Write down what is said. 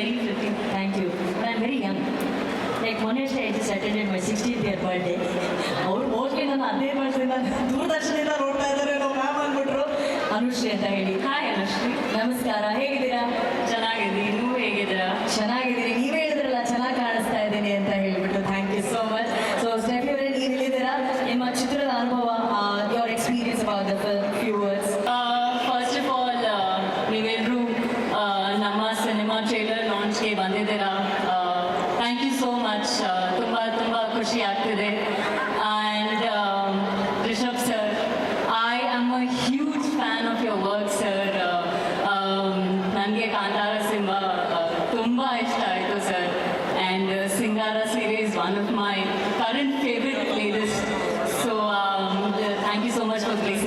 Very pretty. Thank you But I'm very very Like ಮೊನ್ನೆ ಅಷ್ಟೇ I just attended my sixteen year birthday ಅವ್ರು mostly ನನ್ನ ಅದೇ ವರ್ಷದಿಂದ ದೂರದರ್ಶನದಿಂದ ನೋಡ್ತಾ ಇದ್ದಾರೆ ನಾವು ಮ್ಯಾಮ್ ಅಂದ್ಬಿಟ್ರು. ಅನುಶ್ರೀ ಅಂತ ಹೇಳಿ. ಹಾಯ್ ಅನುಶ್ರೀ. ನಮಸ್ಕಾರ. ಹೇಗಿದ್ದೀರಾ? ಚೆನ್ನಾಗಿದೆ ನೀವು ಹೇಗಿದ್ದೀರಾ? ಚೆನ್ನಾಗಿದ್ದೀರಿ ನೀವೇ ಹೇಳಿದ್ರಲ್ಲ ಚೆನ್ನಾಗಿ ಕಾಣಿಸ್ತಾ ಇದ್ದೀನಿ ಅಂತ ಹೇಳ್ಬಿಟ್ಟು. Thank you so much so Steffi ಅವರೇ ನೀವು ಹೇಳಿದ್ದೀರಾ? ನಿಮ್ಮ ಚಿತ್ರದ ಅನುಭವ your experience about the few words first of all ನೀವೆಲ್ಲರೂ ನಮ್ಮ ಸಿನಿಮಾ ಟ್ರೇಲರ್ ಬಂದಿದ್ದೀರಾ ಥ್ಯಾಂಕ್ ಯು ಸೋ ಮಚ್ ತುಂಬ ತುಂಬ ಖುಷಿ ಆಗ್ತಿದೆ and Rishab sir I am a huge fan of your work sir ನನಗೆ ಕಾಂತಾರ ಸಿಂಹ ತುಂಬ ಇಷ್ಟ ಆಯಿತು sir and Singara series one of my current favourite playlist so thank you so much for place